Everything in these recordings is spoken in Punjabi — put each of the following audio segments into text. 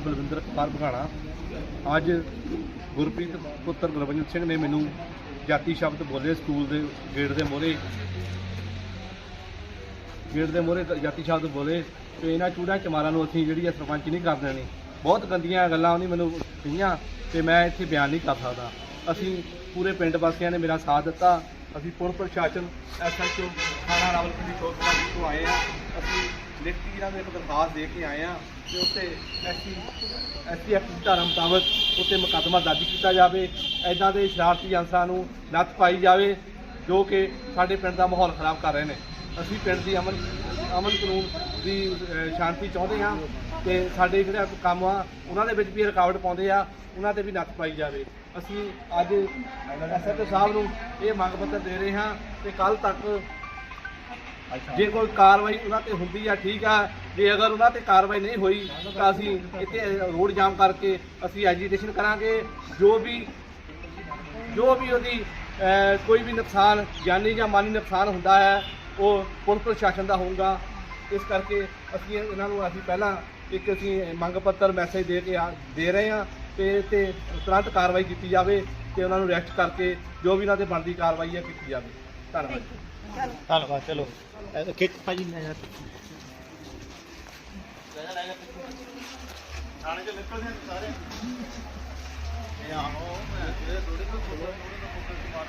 ਬਲਵਿੰਦਰ ਕੁਮਾਰ ਬਘਾਣਾ। ਅੱਜ ਗੁਰਪ੍ਰੀਤ ਪੁੱਤਰ ਗੁਰਬਚਨ ਸਿੰਘ ਨੇ ਮੈਨੂੰ ਜਾਤੀ ਸ਼ਬਦ ਬੋਲੇ ਸਕੂਲ ਦੇ ਗੇਟ ਦੇ ਮੋਹਰੇ। ਗੇਟ ਦੇ ਮੋਹਰੇ ਜਾਤੀ ਸ਼ਬਦ ਬੋਲੇ ਤੇ ਇਹਨਾਂ ਚੂੜਾ ਚਮਾਰਾਂ ਨੂੰ ਅਸੀਂ ਜਿਹੜੀ ਹੈ ਸਰਪੰਚ ਨਹੀਂ ਕਰ ਦੇਣੀ। ਬਹੁਤ ਗੰਦੀਆਂ ਗੱਲਾਂ ਉਹਨੇ ਮੈਨੂੰ ਕਹੀਆਂ ਤੇ ਮੈਂ ਇੱਥੇ ਬਿਆਨ ਨਹੀਂ ਕਰ ਸਕਦਾ। ਅਸੀਂ ਪੂਰੇ ਪਿੰਡ ਵਾਸੀਆਂ ਨੇ ਮੇਰਾ ਸਾਥ ਦਿੱਤਾ। ਅਸੀਂ ਪੁਲਿਸ ਪ੍ਰਸ਼ਾਸਨ ਐਸਐਚਓ ਥਾਣਾ ਰਾਵਲਪਿੰਡੀ ਚੌਕੀ ਤੋਂ ਆਏ ਆ ਅਸੀਂ ਲਿਖਤੀ ਇਹਨਾਂ ਨੂੰ ਇੱਕ ਦਰਖਾਸਤ ਦੇ ਕੇ ਆਏ ਆ ਤੇ ਉੱਤੇ ਐਸੀ ਐਸੀ ਐਕਟ ਦੀ ਧਾਰਾ ਮੁਤਾਬਕ ਉੱਤੇ ਮੁਕੱਦਮਾ ਦਰਜ ਕੀਤਾ ਜਾਵੇ। ਐਦਾਂ ਦੇ ਸ਼ਰਾਰਤੀ ਅੰਸਾਂ ਨੂੰ ਨੱਥ ਪਾਈ ਜਾਵੇ, ਜੋ ਕਿ ਸਾਡੇ ਪਿੰਡ ਦਾ ਮਾਹੌਲ ਖਰਾਬ ਕਰ ਰਹੇ ਨੇ। ਅਸੀਂ ਪਿੰਡ ਦੀ ਅਮਨ ਅਮਨ ਕਾਨੂੰਨ ਦੀ ਸ਼ਾਂਤੀ ਚਾਹੁੰਦੇ ਹਾਂ ਤੇ ਸਾਡੇ ਜਿਹੜੇ ਕੰਮ ਆ, ਉਹਨਾਂ ਦੇ ਵਿੱਚ ਵੀ ਰੁਕਾਵਟ ਪਾਉਂਦੇ ਆ, ਉਹਨਾਂ ਤੇ ਵੀ ਨੱਥ ਪਾਈ ਜਾਵੇ। ਅਸੀਂ ਅੱਜ ਐਸਐਚਓ ਸਾਹਿਬ ਨੂੰ ਇਹ ਮੰਗ ਪੱਤਰ ਦੇ ਰਹੇ ਹਾਂ ਤੇ ਕੱਲ ਤੱਕ ਜੇ ਕੋਈ ਕਾਰਵਾਈ ਉਹਨਾਂ ਤੇ ਹੁੰਦੀ ਆ ਠੀਕ ਆ ਜੇ ਅਗਰ ਉਹਨਾਂ ਤੇ ਕਾਰਵਾਈ ਨਹੀਂ ਹੋਈ ਤਾਂ ਅਸੀਂ ਇੱਥੇ ਰੋਡ ਜਾਮ ਕਰਕੇ ਅਸੀਂ ਐਜੀਟੇਸ਼ਨ ਕਰਾਂਗੇ। ਜੋ ਵੀ ਜੋ ਵੀ ਉਹਦੀ ਕੋਈ ਵੀ ਨੁਕਸਾਨ ਜਾਨੀ ਜਾਂ ਮਾਲੀ ਨੁਕਸਾਨ ਹੁੰਦਾ ਹੈ ਉਹ ਪੁਲਿਸ ਪ੍ਰਸ਼ਾਸਨ ਦਾ ਹੋਊਗਾ। ਇਸ ਕਰਕੇ ਅਸੀਂ ਇਹਨਾਂ ਨੂੰ ਅਸੀਂ ਪਹਿਲਾਂ ਇੱਕ ਅਸੀਂ ਮੰਗ ਪੱਤਰ ਮੈਸੇਜ ਦੇ ਕੇ ਆ- ਦੇ ਰਹੇ ਹਾਂ ਤੇ ਤੇ ਤੁਰੰਤ ਕਾਰਵਾਈ ਕੀਤੀ ਜਾਵੇ ਤੇ ਉਹਨਾਂ ਨੂੰ ਅਰੈਸਟ ਕਰਕੇ ਜੋ ਵੀ ਉਹਨਾਂ ਤੇ ਬਣਦੀ ਕਾਰਵਾਈ ਹੈ ਕੀਤੀ ਜਾਵੇ। ਧੰਨਵਾਦ। ਧੰਨਵਾਦ ਚਲੋ। ਖਿੱਚ ਭਾਜੀ, ਮੈਂ ਯਾਰ। ਥਾਣੇ ਚ ਨਿਕਲਦੇ ਆ ਸਾਰੇ। ਇਹ ਆਹੋ ਮੈਂ ਇਹ ਥੋੜੀ ਕੋਈ ਥੋੜਾ ਥੋੜਾ ਫੋਕਸ ਮਾਰ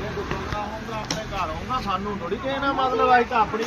ਇਹ ਗੁਰਦੁਆਰਾ ਹੋਊਗਾ ਆਪਣੇ ਘਰ ਹੋਊਗਾ ਸਾਨੂੰ ਥੋੜੀ ਕਹਿਣਾ ਮਤਲਬ ਆਈ ਤਾਂ ਆਪਣੀ